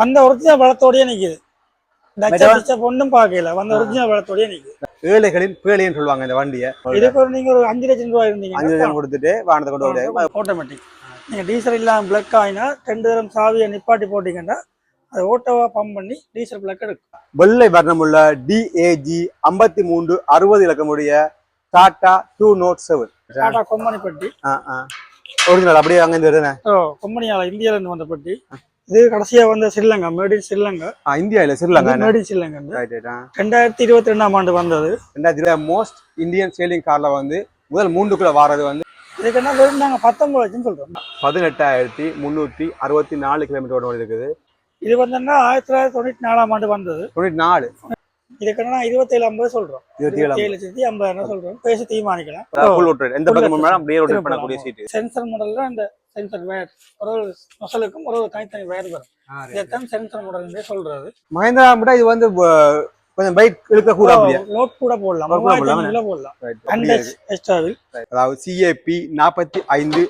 வந்த ஒரிஜினல் பழத்தோடயே நிக்குது. டச்ச ஒன்றும் பார்க்கல. வந்த ஒரிஜினல் பழத்தோடயே நிக்குது. ஏழைகளின் பேழைன்னு சொல்லுவாங்க இந்த வண்டியை. இதுக்கு ஒரு நீங்க ஒரு அஞ்சு லட்சம் ரூபாய் அஞ்சு இருந்தீங்க லட்சம் கொடுத்துட்டு வாகனத்தை கொண்டு விட ஆட்டோமேட்டிக் நீங்க டீசல் இல்லாம பிளக் ஆயினா ரெண்டு தரம் சாவியை நிப்பாட்டி போட்டீங்கன்னா அது ஓட்டோவா பம்ப் பண்ணி டீசல் பிளக் எடுக்கும். வெள்ளை வர்ணமுள்ள டிஏஜி ஐம்பத்தி மூன்று அறுபது இலக்கமுடைய Tata two naught seven Tata company பட்டி. ஒரிஜினல் அப்படியே அங்க இருந்து வருதுண்ணே. ஓ கொம்பனியால இந்தியால இருந்து வந்த பட்டி. இது கடைசியா வந்த ஸ்ரீலங்கா மேட் ஸ்ரீலங்கா. இந்தியா இல்ல ஸ்ரீலங்கா மேட் ஸ்ரீலங்கா ரெண்டாயிரத்தி இருபத்தி ரெண்டாம் ஆண்டு வந்தது. ரெண்டாயிரத்தி மோஸ்ட் இந்தியன் சேலிங் கார்ல வந்து முதல் மூன்றுக்குள்ள வாரது வந்து இதுக்கு என்ன வெறும் நாங்க பத்தொன்பது லட்சம் சொல்றோம். பதினெட்டாயிரத்தி முந்நூற்றி அறுபத்தி நாலு கிலோமீட்டர் ஓடி இருக்குது. இது வந்து ஆயிரத்தி தொள்ளாயிரத்தி தொண்ணூத்தி நாலாம் ஆண்டு வந்தது. தொண்ணூற்றி நாலு. இதுக்கு இருபத்தேழு ஐம்பது சொல்றோம். இருபத்தி ஏழு லட்சத்தி ஐம்பதாயிரம் சொல்றோம். பேசி தீர்மானிக்கலாம். எந்த. பண்ணக்கூடிய சீட்டு சென்சர் மாடல்ல அந்த சென்சர் வேர் ஒரு ஒரு மொசலுக்கும் ஒரு ஒரு தனித்தனி வேர் வரும். இதைத்தான் சென்சர் மாடல் சொல்றது மகேந்திரா மட்டும் இது வந்து கொஞ்சம் பைக் இழுக்க கூட லோட் கூட போடலாம் போடலாம். அதாவது சிஏபி நாற்பத்தி ஐந்து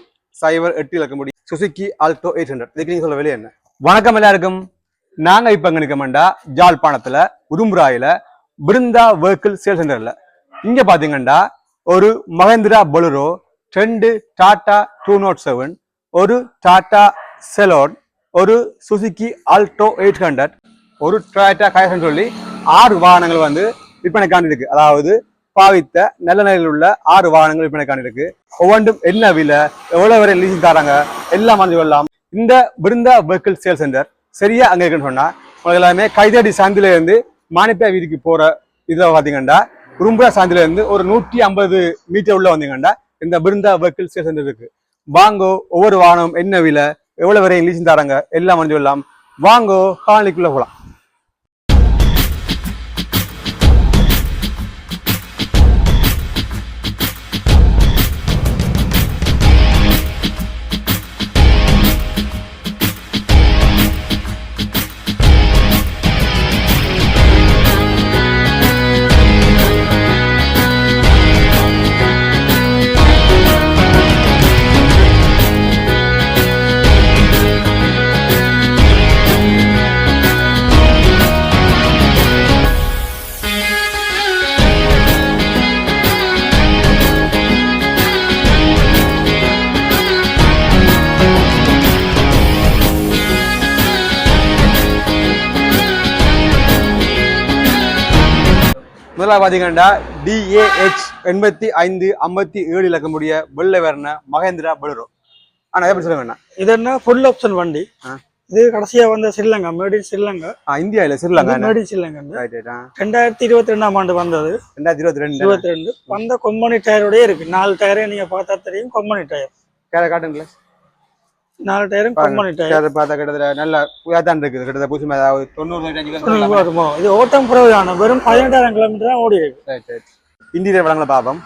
சைபர் எட்டு இலக்க முடி சுசுக்கி ஆல்டோ எயிட் ஹண்ட்ரட் இதுக்கு நீங்க சொல்ல வெளியே என்ன? வணக்கம் எல்லாருக்கும். நாங்க இப்ப எங்க நிக்கமாண்டா ஜாழ்ப்பாணத்துல உடும்புராயில பிருந்தா வெஹிக்கிள் சேல் சென்டர்ல இங்க பாத்தீங்கன்னா ஒரு மகேந்திரா பொலரோ ரெண்டு டாடா டூ நாட் செவன் ஒரு டாடா செலோன் ஒரு சுசுகி ஆல்டோ எயிட் ஹண்ட்ரட் ஒரு டொயோட்டா கைசன் சொல்லி ஆறு வாகனங்கள் வந்து விற்பனைக்காண்டி இருக்கு அதாவது பாவித்த நல்ல நிலையில் உள்ள ஆறு வாகனங்கள் விற்பனைக்காண்டி இருக்கு ஒவ்வொன்றும் என்ன விலை எவ்வளவு வரை லீசிங் தராங்க எல்லாம் வந்து கொள்ளலாம் இந்த பிருந்தா வெஹிக்கிள் சேல் சென்டர் சரியா அங்க இருக்குன்னு சொன்னா உங்களுக்கு எல்லாமே கைதடி சாந்தில இருந்து மானிப்பா வீதிக்கு போற இதுல பாத்தீங்கன்னா உரும்புரா சாந்தில இருந்து ஒரு நூற்றி ஐம்பது மீட்டர் உள்ள வந்தீங்கன்னா இந்த பிருந்தா வெஹிக்கிள் ஸ்டேஷன் இருக்கு. வாங்கோ ஒவ்வொரு வாகனம் என்ன விலை எவ்வளவு வரையும் லீசிங் தராங்க எல்லாம் வந்து கொள்ளலாம் வாங்கோ காலனிக்குள்ள போலாம். முதல்ல பாத்தீங்கன்னா டிஏஹெச் எண்பத்தி ஐந்து ஐம்பத்தி ஏழு இலக்கமுடைய வெள்ளை வர்ண மகேந்திரா பொலுரோ. ஆனா எப்படி சொல்லுங்க அண்ணா? இது என்ன? ஃபுல் ஆப்ஷன் வண்டி. இது கடைசியா வந்த ஸ்ரீலங்கா மேட் ஸ்ரீலங்கா. இந்தியா இல்ல ஸ்ரீலங்கா மேட் ஸ்ரீலங்கா. ரெண்டாயிரத்தி இருபத்தி ரெண்டாம் ஆண்டு வந்தது. ரெண்டாயிரத்தி இருபத்தி ரெண்டு. இருபத்தி ரெண்டு. வந்த கொம்பனி டயரோடய இருக்கு. நாலு டயரே நீங்க பார்த்தா தெரியும் கொம்பனி டயர் கேர காட்டுங்களேன். நாலு டயரும் கொம்பனி டயர். கேர பார்த்தா கிட்டத்தட்ட நல்ல தான் இருக்குது கிட்டத்தட்ட புதுசு அதாவது தொண்ணூறு வருமோ? இது ஓட்டம் குறைவான வெறும் பதினெட்டாயிரம் கிலோமீட்டர் தான் ஓடி இருக்கு. இன்டீரியர் வளங்களை பார்ப்போம்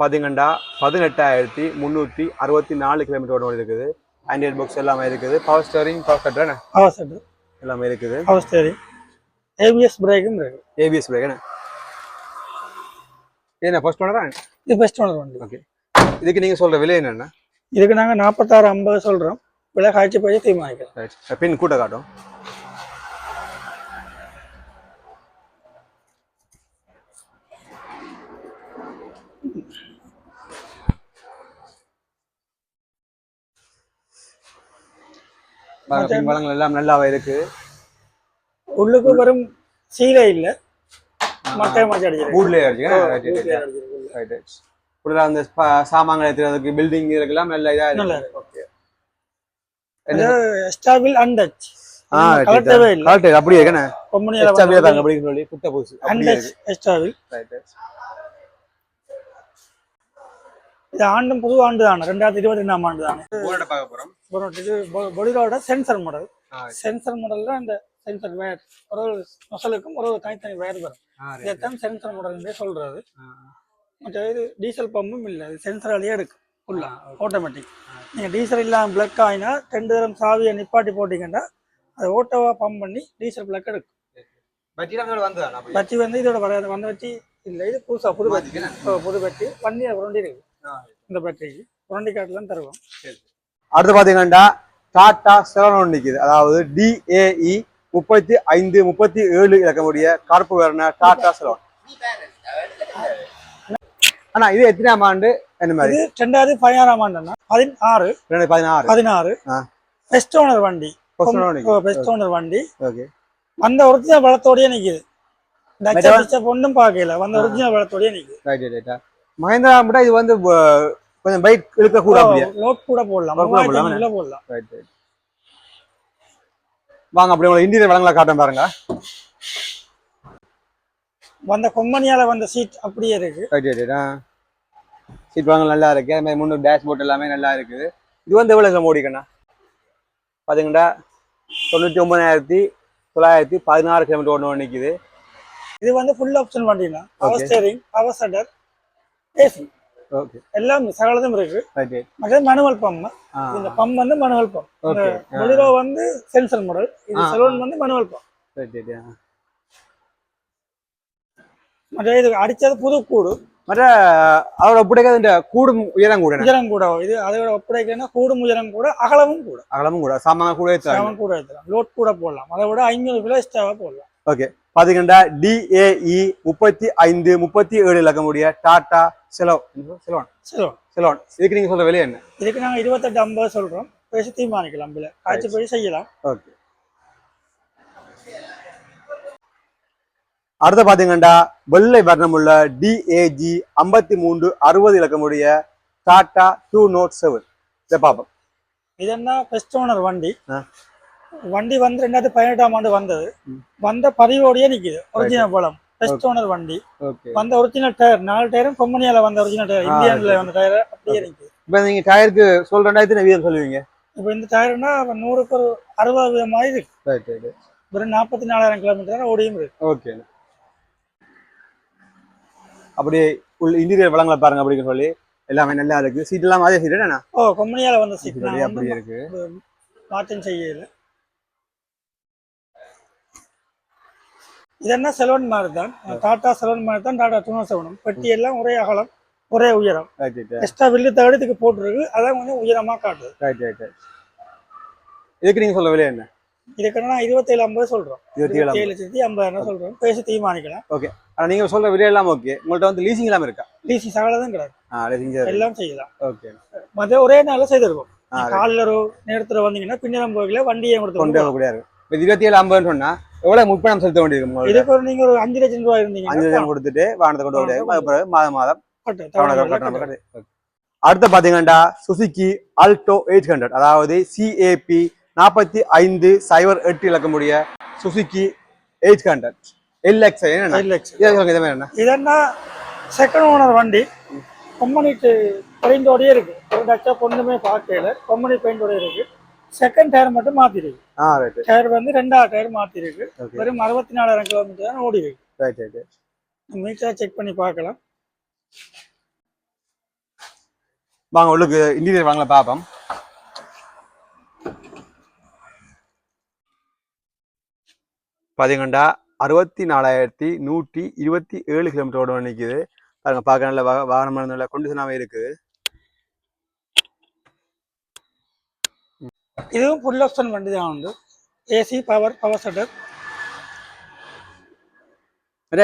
பாத்தீங்கன்னா பதினெட்டாயிரத்தி முந்நூற்றி அறுபத்தி நாலு கிலோமீட்டர் ஓடி இருக்குது. ஆண்ட்ராய்ட் பாக்ஸ் எல்லாமே இருக்குது. Power steering power cutter power set எல்லாமே இருக்குது. பவர் ஸ்டேரிங் ஏபிஎஸ் பிரேக்கும் இருக்கு ஏபிஎஸ் பிரேக் என்ன ஃபர்ஸ்ட் ஓனரா இது பெஸ்ட் ஓனர் வண்டி. ஓகே இதுக்கு நீங்க சொல்ற விலை என்னென்ன? இதுக்கு நாங்க நாற்பத்தாறு ஐம்பது சொல்றோம். விலை காய்ச்சி போய் தீர்மானிக்கிறோம் ரைட் பின் கூட்ட காட்டும். வளங்கள் எல்லாம் நல்லாவே இருக்கு. உள்ளுக்கு வெறும் சீலை இல்ல. மட்டை மச்சை அடிச்சிருக்கு ஃபுல்லாக அந்த சாமான்கள் ஏற்றுறதுக்கு பில்டிங் இதுக்கெல்லாம் நல்ல நல்லா இருக்கு. ஓகே எஸ்டாபிள் அன்டச் ஆ கலட்டவே இல்லை. கரெக்ட் அப்படியே இருக்கேண்ணே கொம்பனியில எக்ஸ்ட்ரா வீடு தாங்க அப்படின்னு சொல்லி குத்த பூசு அப்படியே அன்டச் இருக்கு. எஸ்டாபிள் ரைட் இது ஆண்டும் புது ஆண்டு தானே? ரெண்டாயிரத்தி இருபத்தி ரெண்டாம் ஆண்டு தானே? போர்டை பார்க்க போகிறோம் அப்புறம் இது பொலிரோட சென்சர் மாடல். சென்சர் மாடல்ல அந்த சென்சர் வேர் ஒரு ஒரு மொசலுக்கும் ஒரு ஒரு தனித்தனி வேர் வரும். இதைத்தான் சென்சர் மாடல் சொல்றது மற்ற இது டீசல் பம்பும் இல்லை சென்சராலேயே எடுக்கும் ஃபுல்லா ஆட்டோமேட்டிக் நீங்க டீசல் இல்லாம பிளக் ஆயினா ரெண்டு தரம் சாவியை நிப்பாட்டி போட்டீங்கன்னா அது ஓட்டோவா பம்ப் பண்ணி டீசல் பிளக் எடுக்கும். பச்சி வந்து இதோட வர வந்த வச்சு இல்லை இது புதுசா புது பச்சி புது பச்சி வண்டி புரண்டி இருக்கு. இந்த பேட்டரிக்கு புரண்டி காட்டுலாம் தருவோம். அடுத்து பாத்தீங்கன்னா டாடா செலோன் நிக்குது. அதாவது டிஏஇ முப்பத்தி ஐந்து முப்பத்தி ஏழு இலக்கமுடைய கருப்பு வர்ண டாடா செலோன் ஆனா இது எத்தனாம் ஆண்டு? என்ன மாதிரி? இது ரெண்டாயிரத்தி பதினாறாம் ஆண்டுனா பதினாறு ரெண்டாயிரத்தி பதினாறு. பதினாறு. பெஸ்ட் ஓனர் வண்டி. பெஸ்ட் ஓனர் வண்டி. ஓகே. வந்த ஒரிஜினல் பலத்தோடயே நிக்குது. ஒண்ணும் பார்க்கல. வந்த ஒரிஜினல் பலத்தோடயே நிக்குது. ரைட் ரைட்டா மகேந்திரா மட்டும் இது வந்து கொஞ்சம் பைக் இழுக்க கூட லோட் கூட போடலாம் போடலாம். ரைட் ரைட் வாங்க அப்படி உங்களுக்கு இன்டீரியர் வளங்களா காட்டுறேன் பாருங்க. வந்த கொம்பனியால வந்த சீட் அப்படியே இருக்கு. ரைட் ரைட் ஆ. சீட் வாங்க நல்லா இருக்கு. அதே மாதிரி முன்னூறு டேஷ்போர்ட் எல்லாமே நல்லா இருக்குது இது வந்து எவ்வளோ ஓடிக்கண்ணா பார்த்தீங்கன்னா தொண்ணூற்றி ஒன்பதாயிரத்தி தொள்ளாயிரத்தி பதினாறு கிலோமீட்டர் ஓடணும் நிற்கிது இது வந்து full option வண்டினா power. Steering power setter AC okay எல்லாம் சகலதும் இருக்கு. ரைட் மற்றது மனுவல் பம்ப் இந்த பம்ப் வந்து மனுவல் பம்ப் ஓகே பொலிரோ வந்து சென்சர் மாடல் இது. செலோன் வந்து மனுவல் பம்ப் மற்ற இது அடிச்சது புது கூடு. மற்ற அவரோட பிடிக்காத இந்த கூடும் உயரம் கூட உயரம் கூட இது அதோட ஒப்படைக்கனா கூடும் உயரம் கூட அகலமும் கூட. அகலமும் கூட சாமான் கூட ஏற்றுறாங்க அவன் கூட ஏற்றலாம். லோட் கூட போடலாம். அதை விட ஐநூறு கிலோ எக்ஸ்ட்ராவா போடலாம். பாத்தீங்கன்னா டிஏஇ முப்பத்தி ஐந்து முப்பத்தி ஏழு இலக்கமுடைய டாடா செலோ செலோன் செலோன் செலோன் இதுக்கு நீங்க சொல்ற விலை என்ன? இதுக்கு நாங்க இருபத்தெட்டு ஐம்பது சொல்றோம். பேசி தீர்மானிக்கலாம் பிள்ளை காய்ச்சி போய் செய்யலாம். ஓகே. அடுத்த பாத்தீங்கன்னா வெள்ளை வர்ணமுள்ள டிஏஜி ஐம்பத்தி மூன்று அறுபது இலக்கமுடைய டாடா டூ நோட் செவன். இதை பார்ப்போம். இது என்ன பெஸ்ட் ஓனர் வண்டி. வண்டி வந்து ரெண்டாயிரத்தி பதினெட்டாம் ஆண்டு வந்தது. வந்த பதிவோடயே நிக்குது. ஒரிஜினல் பலம் பெஸ்ட் ஓனர் வண்டி. வந்த ஒரிஜினல் டயர் நாலு டயரும் கொம்பனியால வந்த ஒரிஜினல் டயர் இந்தியன்ல வந்த டயர் அப்படியே நிக்குது. இப்போ நீங்க டயருக்கு சொல்ற ரெண்டாயிரத்தி வீதம் சொல்லுவீங்க? இப்போ இந்த டயர்னா நூறுக்கு ஒரு அறுபது வித மாதிரி இருக்கு வெறும் நாற்பத்தி நாலாயிரம் கிலோமீட்டர் ஓடியும் இருக்கு. ஓகே அப்படியே உள்ள இன்டீரியர் வளங்களை பாருங்க அப்படின்னு சொல்லி. எல்லாமே நல்லா இருக்கு. சீட் எல்லாம் அதே சீட் என்ன ஓ கொம்பனியால வந்த சீட் அப்படியே இருக்கு. மாற்றம் செய்யல இதென்ன செலவன் மாதிரி தான்? டாடா செலவன் மாதிரி தான் டாடா டூ செவனும் பெட்டி எல்லாம் ஒரே அகலம் ஒரே உயரம். எக்ஸ்ட்ரா வில்லு தகடு இதுக்கு போட்டிருக்கு. அதான் கொஞ்சம் உயரமா காட்டுது. ரைட் ரைட் ரைட் இதுக்கு நீங்க சொல்ல விலை என்ன? இதுக்கு நான் இருபத்தேழு ஐம்பது சொல்றோம். இருபத்தி ஏழு லட்சத்தி ஐம்பதாயிரம் சொல்றோம். பேசி தீர்மானிக்கலாம். ஆனா நீங்க சொல்ற விலை எல்லாம் ஓகே உங்கள்ட்ட வந்து லீசிங் எல்லாம் இருக்கா? டிசி சகலதும் கிடையாது. ஆ லீசிங் எல்லாம் செய்யலாம். ஓகே மற்ற ஒரே நாளில் செய்திருக்கோம் ஆ, காலையில் ஒரு நேரத்தில் வந்தீங்கன்னா பின்னிடம் போகல வண்டியை கொண்டு கொடுத்து வரக்கூடிய இருக்கு இப்போ இருபத்தி ஏழு ஐம்பதுன்னு சொன்னா எவ்வளவு முப்பணம் செலுத்த வேண்டியிருக்கு உங்களுக்கு இதுக்கு ஒரு நீங்க ஒரு அஞ்சு லட்சம் ரூபாய் அஞ்சு இருந்தீங்கன்னா லட்சம் கொடுத்துட்டு வாகனத்தை கொண்டு அதுக்கப்புறம் மாதம் மாதம். அடுத்த பாத்தீங்கன்னா சுசுகி ஆல்டோ எயிட் ஹண்ட்ரட் அதாவது சிஏபி நாற்பத்தி ஐந்து சைபர் எட்டு இலக்கமுடைய சுசுகி எயிட் ஹண்ட்ரட் எல்எக்ஸ் என்ன ஏழு லட்சம். இதை சொல்லுங்க, இது மாதிரி என்ன? இதென்னா செகண்ட் ஓனர் வண்டி. கம்பெனிக்கு பெயிண்டோடயே இருக்கு. டச்சா பொண்ணுமே பார்க்கல. கம்பெனி பெயிண்டோடய இருக்கு. செகண்ட் டயர் மட்டும் மாத்திருக்கு. ஆ ரைட் டயர் வந்து ரெண்டாவது டயர் மாத்திருக்கு. வெறும் அறுபத்தி நாலாயிரம் கிலோமீட்டர் தான் ஓடி இருக்கு ரைட் ரைட் மீட்டர் செக் பண்ணி பார்க்கலாம். வாங்க உள்ளுக்கு இன்டீரியர் வாங்கல பார்ப்போம். பாத்தீங்கன்னா அறுபத்தி நாலாயிரத்தி நூற்றி இருபத்தி ஏழு கிலோமீட்டர் ஓட நிற்குது பாருங்க பார்க்க நல்ல வாகனம் நல்ல கொண்டிஷனாகவே இருக்குது. இதுவும் ஃபுல் ஆப்ஷன் வண்டி தான் உண்டு. ஏசி பவர் பவர் செட்டர்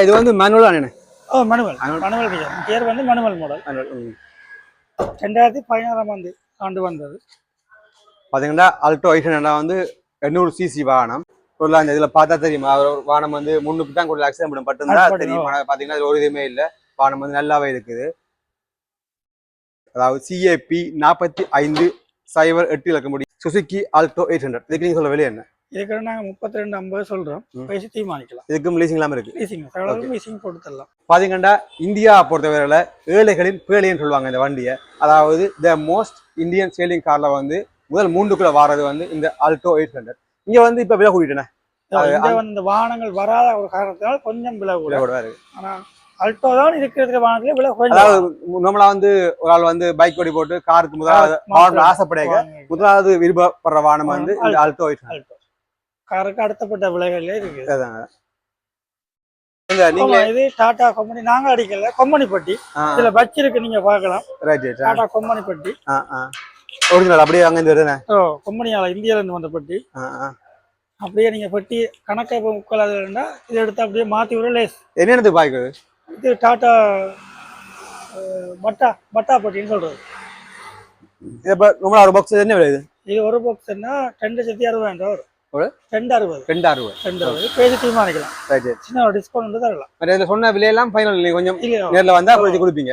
இது வந்து மேனுவல் தானே ஓ manual Manual. Manual gear gear வந்து மனுவல் மாடல் ரெண்டாயிரத்தி பதினாறாம் ஆண்டு ஆண்டு வந்தது. பாத்தீங்கன்னா அல்டோ ஹண்ட்ரட் வந்து எண்ணூறு சிசி வாகனம். இந்த இதுல பார்த்தா தெரியுமா? ஒரு வாகனம் வந்து முன்னுக்கு தான் கொஞ்சம் ஆக்சிடென்ட் பண்ண பட்டுருந்தா அது பட்டு, தெரியும்? பாத்தீங்கன்னா இது ஒரு இதுவுமே இல்ல. வாகனம் வந்து நல்லாவே இருக்குது. அதாவது சிஏபி நாற்பத்தி ஐந்து சைபர் எட்டு இலக்க முடியும். சுசுக்கி ஆல்டோ எயிட் ஹண்ட்ரட் இதுக்கு நீங்க சொல்ல விலை என்ன? இதுக்கு நாங்கள் முப்பத்தி ரெண்டு ஐம்பது சொல்கிறோம் ம். பேசி தீர்மானிக்கலாம். இதுக்கும் லீசிங் இல்லாம இருக்கு. லீசிங் லீசிங் போட்டு தரலாம். பாத்தீங்கன்னா இந்தியா பொறுத்தவரையில ஏழைகளின் பேழைன்னு சொல்லுவாங்க இந்த வண்டியை. அதாவது த மோஸ்ட் இந்தியன் சேலிங் கார்ல வந்து முதல் மூன்றுக்குள்ள வாரது வந்து இந்த ஆல்டோ எயிட் ஹண்ட்ரட் இங்க வந்து இப்ப விலை கூட்டிட்டேன் இந்த வாகனங்கள் வராத ஒரு காரணத்தினால கொஞ்சம் விலை கூட இருக்கு ஆனா அல்டோ தான் இருக்கிற வாகனத்துல விலை குறைஞ்சு நம்மளா வந்து ஒரு ஆள் வந்து பைக் ஓடி போட்டு காருக்கு முதலாவது வாகனம் ஆசைப்படையாக முதலாவது விருப்பப்படுற வாகனம் வந்து இந்த ஹண்ட்ரட் அல்டோ காருக்கு அடுத்தப்பட்ட விலைகள்ல இருக்கு நீங்க இது டாடா கம்பெனி. நாங்க அடிக்கல. கம்பெனி பட்டி இதுல வச்சிருக்கு நீங்க பார்க்கலாம். ரைட் ரைட் டாடா கம்பெனி பட்டி ஒரிஜினல் அப்படியே அங்க இருந்து வருதுண்ணே. ஓ கொம்பனியால இந்தியால இருந்து வந்த பெட்டி. அப்படியே நீங்க பெட்டி கணக்கை இப்போ முக்காலா இதை எடுத்து அப்படியே மாத்தி விட லேஸ் என்னென்னது பாய்க்குது இது அஹ், பட்டா பட்டா பெட்டின்னு சொல்றது. இப்ப ரொம்ப ஒரு பாக்ஸ் என்ன விலை இது? இது ஒரு பாக்ஸ்னா ரெண்டு லட்சத்தி அறுபதாயிரம் ரூபா வரும்? ரெண்டு அறுபது. ரெண்டு அறுபது. ரெண்டு அறுபது. பேசி தீர்மானிக்கலாம்? ரைட் சின்ன ஒரு டிஸ்கவுண்ட் வந்து தரலாம். இதுல சொன்ன விலையெல்லாம் ஃபைனல் இல்லை கொஞ்சம் நேர்ல வந்தா கொஞ்சம் கொடுப்பீங்க.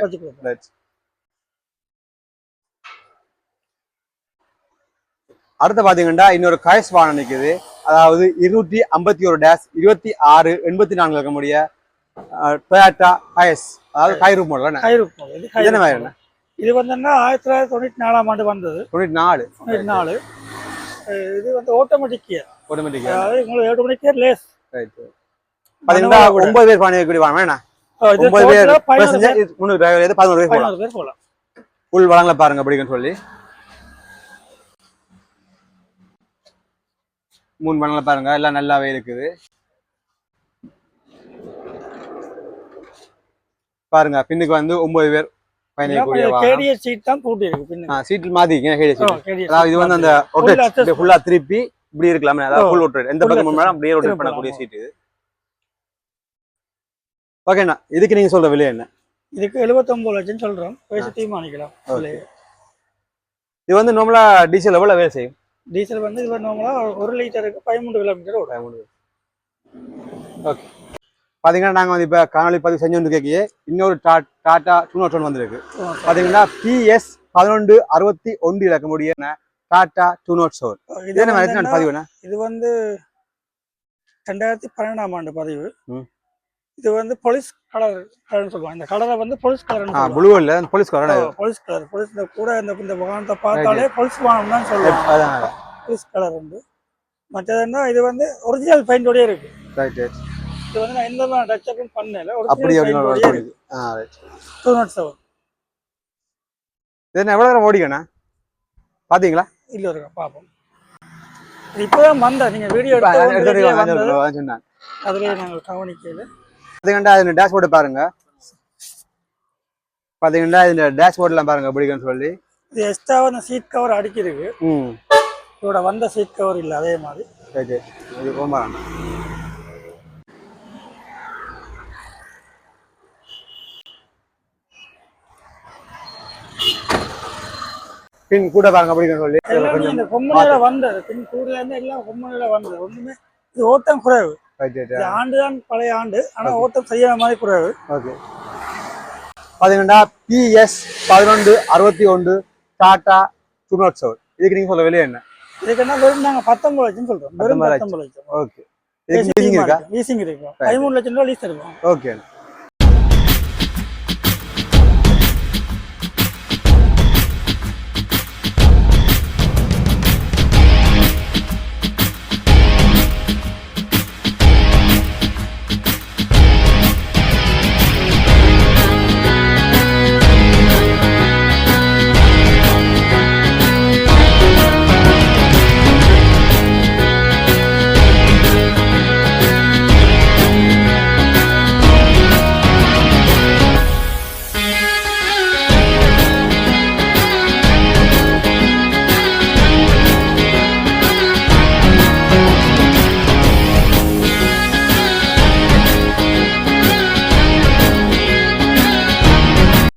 அடுத்து பாத்தீங்கன்னா இன்னொரு காய்ஸ் வாகனம் நிக்குது. அதாவது இருநூற்றி ஐம்பத்தி ஒரு டேஷ் இருபத்தி ஆறு எண்பத்தி நான்கு இருக்க முடிய டொயாட்டா காயஸ் அதாவது காய்ரூப் மாடல் போகுது. இது இது கயிறு என்ன மாதிரி போகுது. இது வந்து ஆயிரத்தி தொள்ளாயிரத்தி தொண்ணூற்றி நாலாம் ஆண்டு வந்தது. தொண்ணூற்றி நாலு. தொண்ணூற்றி நாலு. இது வந்து ஆட்டோமேட்டிக் கியர் ஆட்டோமேட்டிக் அதாவது உங்களுக்கு ஆட்டோமேட்டிக் கியர் லேஸ் ஒன்பது பேர் பாணியக்கூடிய வாங்க வேணா ஒன்பது பேர் பதினோரு பேர். பதினோரு பேர் போகலாம். பதினோரு பேர் போகலாம். உள் வளங்களை பாருங்க அப்படிங்கன்னு சொல்லி. மூணு வளங்களை பாருங்க. எல்லாம் நல்லாவே இருக்குது. பாருங்க பின்னுக்கு வந்து ஒன்பது பேர் பயணிக்கக்கூடிய கேடிஎஸ் சீட் தான் இருக்கு மாத்திக்கங்க சீட் அதாவது இது வந்து அந்த ரொட்டேட். ஃபுல்லா திருப்பி இப்படி இருக்கலாமே அதாவது. ஃபுல் ரொட்டேட் எந்த பக்கம். போனாலும் அப்படியே ரொட்டேட் திருப்பலாம், பண்ணக்கூடிய. சீட் இது. ஓகேண்ணா இதுக்கு நீங்க சொல்ற விலை என்ன? இதுக்கு எழுபத்தொன்பது லட்சம் சொல்றோம். பேசி தீர்மானிக்கலாம். இது வந்து நார்மலா டீசல் எவ்வளவு வேலை செய்யும்? டீசல் வந்து இது நார்மலா ஒரு லிட்டருக்கு பதிமூன்று கிலோமீட்டர் ஓடும். ஓகே பாத்தீங்கன்னா நாங்க வந்து இப்ப காணொலி பதிவு செஞ்சு வந்து கேட்கியே இன்னொரு டா- டாடா டூ நாட் ஒன் வந்திருக்கு. பாத்தீங்கன்னா பிஎஸ் பதினொன்று அறுபத்தி ஒன்று இறக்கக்கூடிய டாடா டூ நாட் செவன் இது என்ன வந்து மாதிரி பதிவு என்ன? இது வந்து ரெண்டாயிரத்தி பன்னெண்டாம் ஆண்டு பதிவு. இது வந்து போலீஸ் கலர் கலர்னு சொல்லுவாங்க. இந்த கலரை வந்து போலீஸ் ஆ கலர்னு ப்ளூ இல்ல police colour police colour police இந்த கூட இந்த இந்த வாகனத்தை பார்த்தாலே போலீஸ் வாகனம் தான் சொல்லுவாங்க. போலீஸ் கலர் உண்டு. மற்றதுன்னா இது வந்து ஒரிஜினல் பெயிண்டோடய இருக்கு. ரைட் ரைட் இது வந்து நான் எந்த மாதிரி டச்சப்பும் பண்ணல அப்படி அப்படி இருக்கு. ஆ ரைட் டூ நாட் செவன் இது என்ன எவ்வளவு நேரம் ஓடிக்கண்ணா பாத்தீங்களா? இல்ல இருக்கா பார்ப்போம் இப்போதான் வந்த நீங்க வீடியோ எடுத்து அதுலயே நாங்கள் கவனிக்கல. பாத்தீங்கன்னா இந்த டேஷ்போர்டு பாருங்க. பாத்தீங்கன்னா இந்த டேஷ்போர்ட்லாம் பாருங்க எப்படின்னு சொல்லி. இது எக்ஸ்ட்ரா அந்த சீட் கவர் அடிக்கிருக்கு ம். இதோட வந்த சீட் கவர் இல்லை அதே மாதிரி. ரைட் இது ரொம்ப பின் கூட பாருங்க அப்படிங்கன்னு சொல்லி. இந்த கொம்மனில வந்தது. பின் இருந்து எல்லாம் கொம்மனில வந்தது. ஒண்ணுமே இது ஓட்டம் குறைவு. இது ஆண்டு தான் பழைய ஆண்டு. ஆனா ஓட்டம் சரியான மாதிரி குறைவு ஓகே பாத்தீங்கன்னா பிஎஸ் பதினொன்று அறுபத்தி ஒன்று டாடா டூ நாட் செவன் இதுக்கு நீங்க சொல்ல வெளியே என்ன? இதுக்கு என்ன வெறும் நாங்க பத்தொன்பது லட்சம் சொல்றோம். வெறும் பத்தொன்பது லட்சம். ஓகே இருக்கா? லீசிங் இருக்கும் பதிமூணு லட்சம் ரூபாய் லீஸ் இருக்கும் ஓகே